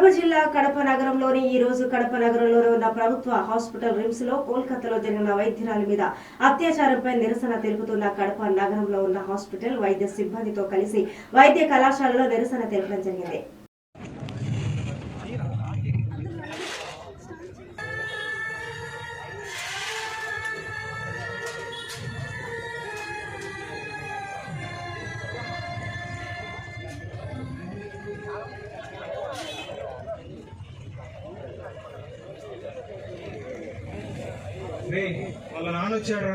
కడప జిల్లా కడప నగరంలోని ఈ రోజు కడప నగరంలో ఉన్న ప్రభుత్వ హాస్పిటల్ రిమ్స్లో కోల్కతాలో జరిగిన వైద్యురాలి మీద అత్యాచారంపై నిరసన తెలుపుతున్న కడప నగరంలో ఉన్న హాస్పిటల్ వైద్య సిబ్బందితో కలిసి వైద్య కళాశాలలో నిరసన తెలపడం జరిగింది. రే వాళ్ళ నాన్న వచ్చాడ్రా.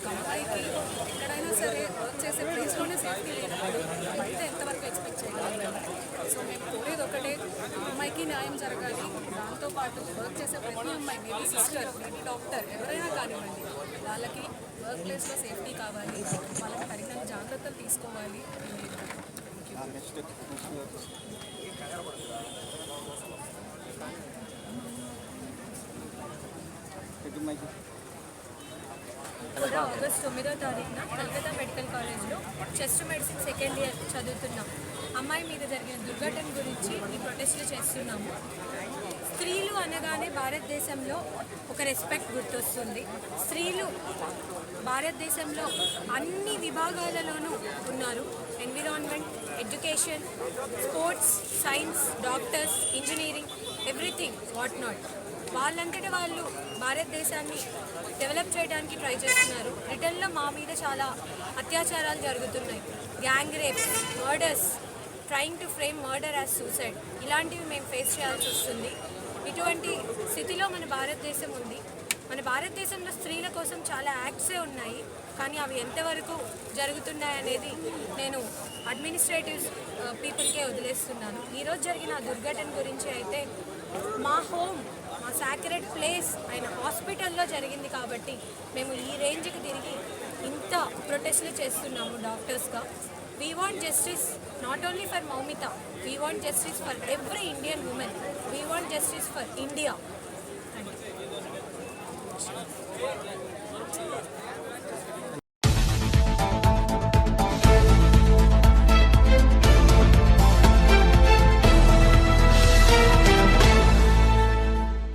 ఒక అమ్మాయికి ఎక్కడైనా సరే వర్క్ చేసే ప్లేస్లోనే సేఫ్టీ లేనప్పుడు బయట ఎంతవరకు ఎక్స్పెక్ట్ చేయగలం సో మేము కోరేది ఒకటే అమ్మాయికి న్యాయం జరగాలి. దాంతోపాటు వర్క్ చేసే ప్రతి అమ్మాయి మేబీ సిస్టర్ మేబీ డాక్టర్ ఎవరైనా కానివ్వండి వాళ్ళకి వర్క్ ప్లేస్లో సేఫ్టీ కావాలి. వాళ్ళకి తగిన జాగ్రత్తలు తీసుకోవాలి. కూడా ఆగస్ట్ తొమ్మిదో తారీఖున కలకత్తా మెడికల్ కాలేజ్లో చెస్ట్ మెడిసిన్ సెకండ్ ఇయర్ చదువుతున్నాం. అమ్మాయి మీద జరిగిన దుర్ఘటన గురించి ఈ ప్రొటెస్ట్లు చేస్తున్నాము. స్త్రీలు అనగానే భారతదేశంలో ఒక రెస్పెక్ట్ గుర్తొస్తుంది. స్త్రీలు భారతదేశంలో అన్ని విభాగాలలోనూ ఉన్నారు. Environment education sports science doctors engineer everything what not. వాళ్ళంతటి వాళ్ళు భారతదేశాన్ని డెవలప్ చేయడానికి ట్రై చేస్తున్నారు. బ్రిటన్లో మా మీద చాలా అత్యాచారాలు జరుగుతున్నాయి. Gang rapes murders trying to frame murder as suicide ఇలాంటివి మేము ఫేస్ చేయాల్సి వస్తుంది. ఇటువంటి స్థితిలో మన భారతదేశం ఉంది. మన భారతదేశంలో స్త్రీల కోసం చాలా యాక్ట్సే ఉన్నాయి. కానీ అవి ఎంతవరకు జరుగుతున్నాయి అనేది నేను అడ్మినిస్ట్రేటివ్ పీపుల్కే uh, వదిలేస్తున్నాను. ఈరోజు జరిగిన దుర్ఘటన గురించి అయితే మా హోమ్ మా సాక్రెడ్ ప్లేస్ అయిన హాస్పిటల్లో జరిగింది కాబట్టి మేము ఈ రేంజ్కి తిరిగి ఇంత ప్రొటెస్ట్లు చేస్తున్నాము డాక్టర్స్గా. We want justice not only for Moumita we want justice for every Indian women we want justice for India